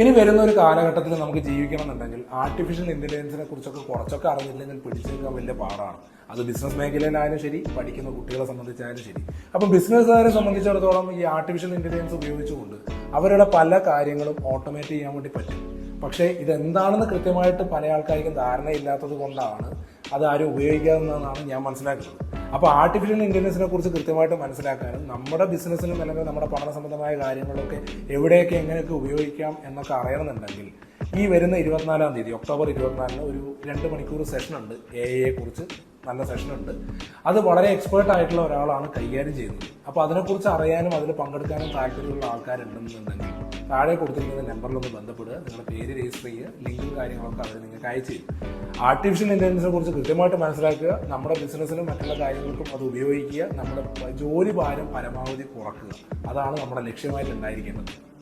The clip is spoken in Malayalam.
ഇനി വരുന്ന ഒരു കാലഘട്ടത്തിൽ നമുക്ക് ജീവിക്കണമെന്നുണ്ടെങ്കിൽ ആർട്ടിഫിഷ്യൽ ഇന്റലിജൻസിനെ കുറിച്ചൊക്കെ കുറച്ചൊക്കെ അറിഞ്ഞില്ലെങ്കിൽ പിടിച്ചെടുക്കാൻ വലിയ പാടാണ്. അത് ബിസിനസ് മേഖലയിലായാലും ശരി പഠിക്കുന്ന കുട്ടികളെ സംബന്ധിച്ചായാലും ശരി. അപ്പം ബിസിനസ്സുകാരെ സംബന്ധിച്ചിടത്തോളം ഈ ആർട്ടിഫിഷ്യൽ ഇന്റലിജൻസ് ഉപയോഗിച്ചുകൊണ്ട് അവരുടെ പല കാര്യങ്ങളും ഓട്ടോമേറ്റ് ചെയ്യാൻ വേണ്ടി പറ്റും. പക്ഷേ ഇതെന്താണെന്ന് കൃത്യമായിട്ട് പല ആൾക്കാർക്കും ധാരണയില്ലാത്തത് കൊണ്ടാണ് അത് ആരും ഉപയോഗിക്കാതെന്നാണ് ഞാൻ മനസ്സിലാക്കുന്നത്. അപ്പോൾ ആർട്ടിഫിഷ്യൽ ഇന്റലിജൻസിനെ കുറിച്ച് കൃത്യമായിട്ട് മനസ്സിലാക്കാനും നമ്മുടെ ബിസിനസ്സിലും അല്ലെങ്കിൽ നമ്മുടെ പഠന സംബന്ധമായ കാര്യങ്ങളൊക്കെ എവിടെയൊക്കെ എങ്ങനെയൊക്കെ ഉപയോഗിക്കാം എന്നൊക്കെ അറിയണമെന്നുണ്ടെങ്കിൽ ഈ വരുന്ന ഇരുപത്തിനാലാം തീയതി ഒക്ടോബർ ഇരുപത്തിനാലിന് ഒരു രണ്ട് മണിക്കൂർ സെഷൻ ഉണ്ട് എ ഐയെ കുറിച്ച്. നല്ല സെഷൻ ഉണ്ട്. അത് വളരെ എക്സ്പേർട്ട് ആയിട്ടുള്ള ഒരാളാണ് കൈകാര്യം ചെയ്യുന്നത്. അപ്പോൾ അതിനെക്കുറിച്ച് അറിയാനും അതിൽ പങ്കെടുക്കാനും താല്പര്യമുള്ള ആൾക്കാരുണ്ടെന്നുണ്ടെങ്കിൽ താഴെ കൊടുത്തിരിക്കുന്ന നമ്പറിലൊന്ന് ബന്ധപ്പെടുക. നിങ്ങളുടെ പേര് രജിസ്റ്റർ ചെയ്യുക. ലിങ്കും കാര്യങ്ങളൊക്കെ അവർ നിങ്ങൾക്ക് അയച്ചു തരും. ആർട്ടിഫിഷ്യൽ ഇന്റലിജൻസിനെ കുറിച്ച് കൃത്യമായിട്ട് മനസ്സിലാക്കുക. നമ്മുടെ ബിസിനസ്സിനും മറ്റുള്ള കാര്യങ്ങൾക്കും അത് ഉപയോഗിക്കുക. നമ്മുടെ ജോലി ഭാരം പരമാവധി കുറക്കുക. അതാണ് നമ്മുടെ ലക്ഷ്യമായിട്ട് ഉണ്ടായിരിക്കേണ്ടത്.